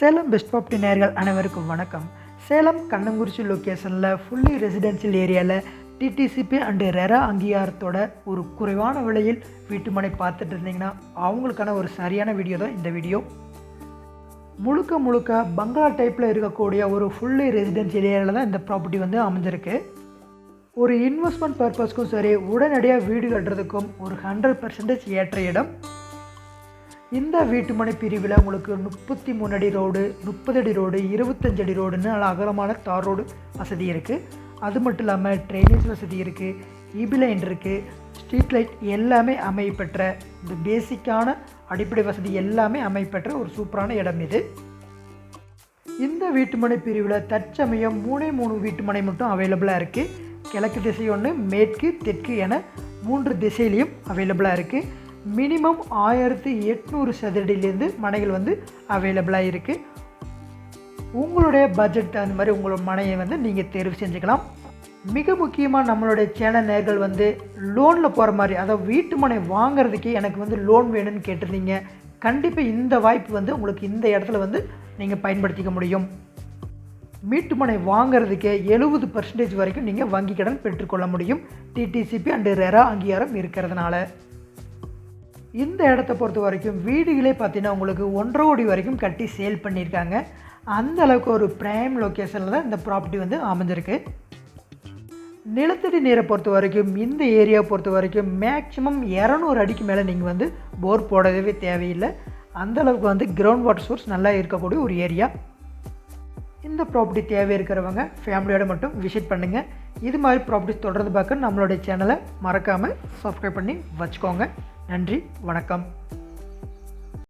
Salem best papdi நேர்கள் அனைவருக்கும் வணக்கம். சேலம் கண்ணங்குறிச்சி லொக்கேஷனில் ஃபுல்லி ரெசிடென்ஷியல் ஏரியாவில் டிடிசிபி அண்டு ரெரா அங்கீகாரத்தோட ஒரு குறைவான விலையில் வீட்டுமனை பார்த்துட்டு இருந்தீங்கன்னா அவங்களுக்கான ஒரு சரியான வீடியோ தான் இந்த வீடியோ முழுக்க முழுக்க பங்களா டைப்பில் இருக்கக்கூடிய ஒரு ஃபுல்லி ரெசிடென்ஷியல் ஏரியாவில் தான் இந்த ப்ராப்பர்ட்டி வந்து அமைஞ்சிருக்கு. ஒரு இன்வெஸ்ட்மெண்ட் பர்பஸ்க்கும் சரி உடனடியாக வீடு கட்டுறதுக்கும் ஒரு ஹண்ட்ரட் பர்சன்டேஜ் ஏற்ற இடம். இந்த வீட்டுமனை பிரிவில் உங்களுக்கு முப்பத்தி மூணு அடி ரோடு முப்பது அடி ரோடு இருபத்தஞ்சு அடி ரோடுன்னு நல்ல அகலமான தார் ரோடு வசதி இருக்குது அது மட்டும் இல்லாமல் ட்ரைனேஜ் வசதி இருக்குது இபி லைன் இருக்குது ஸ்ட்ரீட் லைட் எல்லாமே அமைப்பெற்ற இந்த பேசிக்கான அடிப்படை வசதி எல்லாமே அமைப்பெற்ற ஒரு சூப்பரான இடம் இது. இந்த வீட்டுமனை பிரிவில் தற்சமயம் மூணே மூணு வீட்டுமனை மட்டும் அவைலபிளாக இருக்குது கிழக்கு திசை ஒன்று மேற்கு தெற்கு என மூன்று திசையிலையும் அவைலபிளாக இருக்குது மினிமம் ஆயிரத்தி எட்நூறு சதுரடியிலேருந்து மனைகள் வந்து அவைலபிளாக இருக்குது உங்களுடைய பட்ஜெட் அந்த மாதிரி உங்களோட மனையை வந்து நீங்கள் தேர்வு செஞ்சுக்கலாம். மிக முக்கியமாக நம்மளுடைய சேனல் நேர்கள் வந்து லோனில் போகிற மாதிரி அதாவது வீட்டு மனை வாங்குறதுக்கே எனக்கு வந்து லோன் வேணும்னு கேட்டிருந்தீங்க. கண்டிப்பாக இந்த வாய்ப்பு வந்து உங்களுக்கு இந்த இடத்துல வந்து நீங்கள் பயன்படுத்திக்க முடியும். வீட்டு மனை வாங்குறதுக்கே எழுபது பர்சன்டேஜ் வரைக்கும் நீங்கள் வங்கி கடன் பெற்றுக்கொள்ள முடியும். டிடிசிபி அண்டு ரெரா அங்கீகாரம் இருக்கிறதுனால. இந்த இடத்த பொறுத்த வரைக்கும் வீடுகளே பார்த்தீங்கன்னா உங்களுக்கு ஒன்றரை கோடி வரைக்கும் கட்டி சேல் பண்ணியிருக்காங்க. அந்த அளவுக்கு ஒரு ப்ரைம் லொக்கேஷனில் தான் இந்த ப்ராப்பர்ட்டி வந்து அமைஞ்சிருக்கு. நிலத்தடி நீரை பொறுத்த வரைக்கும் இந்த ஏரியா பொறுத்த வரைக்கும் மேக்ஸிமம் இரநூறு அடிக்கு மேலே நீங்கள் வந்து போர் போடவே தேவையில்லை. அந்த அளவுக்கு வந்து கிரவுண்ட் வாட்டர் சோர்ஸ் நல்லா இருக்கக்கூடிய ஒரு ஏரியா இந்த ப்ராப்பர்ட்டி தேவை இருக்கிறவங்க ஃபேமிலியோடு மட்டும் விசிட் பண்ணுங்கள் இது மாதிரி ப்ராப்பர்ட்டிஸ் தொடர்ந்து பார்க்க நம்மளுடைய சேனலை மறக்காமல் சப்ஸ்கிரைப் பண்ணி வச்சுக்கோங்க. நன்றி வணக்கம்.